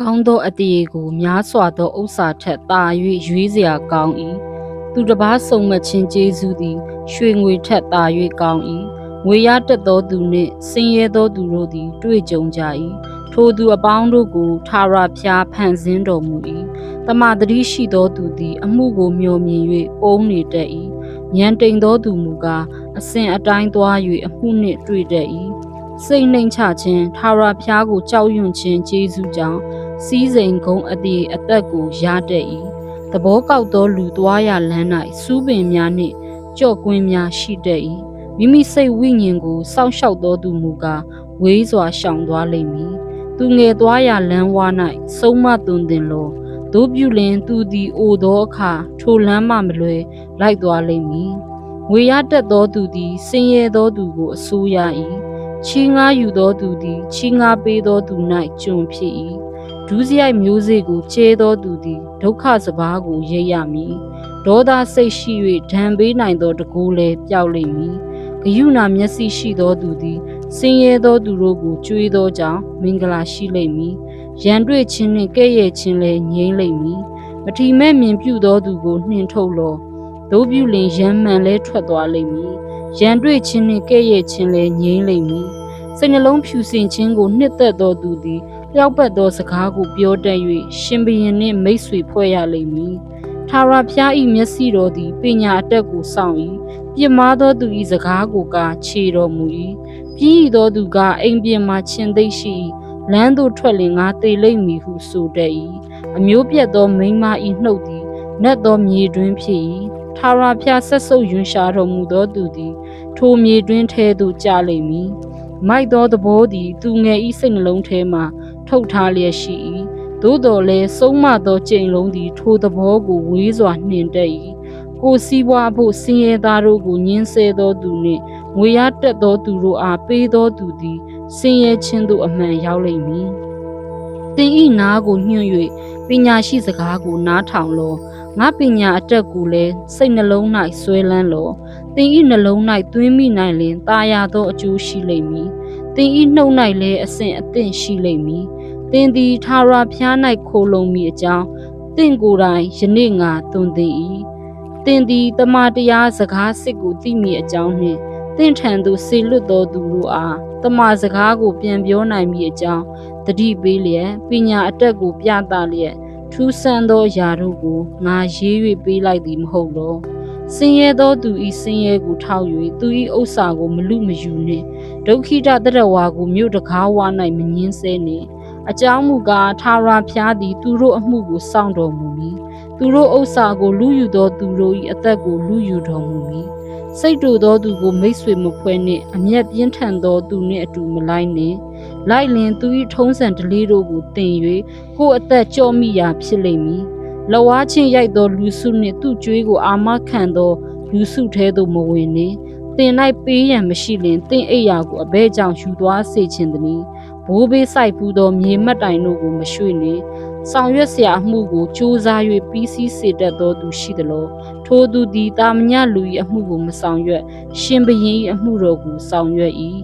ကောင်းသောအတရေကိုများစွာသောဥစ္စာထက်သာ၍ရွေးစရာကောင်း၏သူတစ်ပါးဆုံမခြင်းကျေးဇူးသည်ရွှေငွေထက်သာ၍ကောင်း၏ငွေရတတ်သောသူနှင့်ဆင်းရဲသောသူတို့သည် တွေ့ကြုံကြ၏ထိုသူအပေါင်းတို့ကိုထာဝရဘုရားဖန်ဆင်းတော်မူ၏တမန်တော်ရှိသောသူသည် အမှုကိုမျှော်မြင်၍ပုံနေတတ်၏ဉာဏ်တိမ်သောသူမူကားအစဉ်အတိုင်းသွား၍အမှုနှင့်တွေ့တတ်၏စိတ်နှိမ်ချခြင်းထာဝရဘုရားကိုကြောက်ရွံ့ခြင်းကျေးဇူးကြောင့် စီးစိမ်ကုန်းအတည်အသက်ကိုရတတ်၏သဘောကောက်သောလူသွားရလမ်း၌စူးပင်များနှင့်ကြော့ကွင်းများရှိတတ်၏မိမိစိတ်ဝိညာဉ်ကိုစောင့်ရှောက်သောသူမူကားဝေးစွာရှောင်သွားလိမ့်မည်သူငယ်သွားရလမ်းဝါ၌ဆုံးမသွန်သင်လောတို့ပြုလင်သူသည်အိုသောအခါထိုလမ်းမှမလွယ်လိုက်သွားလိမ့်မည်ငွေရတတ်သောသူသည်ဆင်းရဲသောသူကိုအဆိုးရ၏ချီးငှားယူသောသူသည်ချီးငှားပေးသောသူ၌ကျွန်ဖြစ်၏ ဒုစရိုက်မျိုးစေ့ကိုကျဲသောသူသည်ဒုက္ခစဘာကိုရိပ်ရမည်ဒေါသစိတ်ရှိ၍ဒဏ်ပေးနိုင်သောတကူလည်းပျောက်လိမ့်မည်ဂယုဏမျက်စိရှိသောသူသည်ဆင်းရဲသောသူတို့ကိုကြွေးသောကြောင့်မင်္ဂလာရှိလိမ့်မည်ရန်တွေ့ခြင်းနှင့်ကဲ့ရဲ့ခြင်းလည်းငြိမ့်လိမ့်မည်မထီမဲ့မြင်ပြုသောသူကိုနှင်ထုတ်လောတို့ပြုလင်ရန်မှန်လဲထွက်သွားလိမ့်မည်ရန်တွေ့ခြင်းနှင့်ကဲ့ရဲ့ခြင်းလည်းငြိမ့်လိမ့်မည်စိတ်နှလုံးဖြူစင်ခြင်းကိုနှစ်သက်သောသူသည် လျောက်ပတ်သောစကားကိုပြောတတ်၍ရှင်ဘရင်နှင့်မိတ်ဆွေဖွဲ့ရလိမ့်မည်ထာဝရဘုရား၏မျက်စိတော်သည်ပညာအတက်ကိုစောင့်၏ပြစ်မှားသောသူ၏စကားကိုကာခြေတော်မူ၏ပြီးဤသောသူကအိမ်ပြင်မှခြင်သိပ်ရှိ၏လမ်းသို့ထွက်လင်ငါသေလိမ့်မည်ဟုဆိုတတ်၏အမျိုးပြတ်သောမိန်းမ၏နှုတ်သည်နတ်သောမြေတွင်ဖြစ်၏ထာဝရဘုရားဆက်ဆုပ်ယွန်ရှာတော်မူသောသူသည် ထိုမြေတွင်ထဲသို့ကျလိမ့်မည် မိုက်သောသဘောသည်သူငယ်၏စိတ်နှလုံးထဲမှထုတ်ထားလျက်ရှိ၏သို့တော်လည်းဆုံးမသောကြိမ်လုံးသည်ထိုသဘောကိုဝေးစွာနှင်တတ်၏ကိုယ်စည်းဝါးဖို့ဆင်းရဲသားတို့ကိုညှင်းဆဲသောသူနှင့်ငွေရတက်သောသူတို့အားပေးသောသူသည်ဆင်းရဲခြင်းသို့အမှန်ရောက်လိမ့်မည်သင်ဤနာကိုညွှန်၍ပညာရှိစကားကိုနားထောင်လောငါပညာအတက်ကိုလည်းစိတ်နှလုံး၌ဆွဲလန်းလော သင်ဤနှလုံး၌သွင်းမိနိုင်လင်ตาရသောအကျိုးရှိလိမ့်မည်သင်ဤနှုတ်၌လည်းအစဉ်အသင့်ရှိလိမ့်မည်သင်သည်ထာဝရဘုရား၌ခိုလုံမိအကြောင်းသင်ကိုယ်တိုင်ယနေ့ငါသွန်သင်၏သင်သည်တမန်တရားစကားစစ်ကိုသိမိအကြောင်းနှင့်သင်ထံသို့ဆေလွတ်သောသူတို့အားတမန်စကားကိုပြန်ပြောနိုင်မိအကြောင်းတတိပေးလျက်ပညာအတက်ကိုပြသလျက်ထူးဆန်းသောຢာတို့ကိုငါရေး၍ပေးလိုက်သည်မဟုတ်လော ဆင်းရဲသောသူဤဆင်းရဲကိုထောက်၍သူဤဥစ္စာကိုမလူမယူနှင့်ဒုက္ခိတတရဝါကိုမြို့တကားဝ၌မငင်းဆဲနှင့်အကြောင်းမူကားထာဝရဘုရားသည်သူတို့အမှုကိုစောင့်တော်မူမည်သူတို့ဥစ္စာကိုလူယူသောသူတို့၏အသက်ကိုလူယူတော်မူမည်စိတ်တူသောသူကိုမိတ်ဆွေမဖွဲနှင့်အမျက်ပြင်းထန်သောသူနှင့်အတူမလိုက်နှင့်လိုက်လင်သူ၏ထုံးစံဓလေ့တို့ကိုသင်၍ကိုယ်အသက်ကြော့မိရာဖြစ်လိမ့်မည် လဝါချင်းရိုက်သောလူစုနှင့်သူ့ကြွေးကိုအာမခံသောလူစုထဲသို့မဝင်နှင့်တင်၌ပေးရန်မရှိလင်တင်အိယာကိုအဘဲကြောင့်ယူသွားစေခြင်းတည်းဘိုးဘေးဆိုင်ပူသောမြေမတ်တိုင်တို့ကိုမရွှေ့နှင့်ဆောင်ရွက်စရာအမှုကိုကြိုးစား၍ပြီးစီးစေတတ်သောသူရှိသလိုထိုသူသည်တာမညလူ၏အမှုကိုမဆောင်ရွက်ရှင်ဘရင်၏အမှုတော်ကိုဆောင်ရွက်၏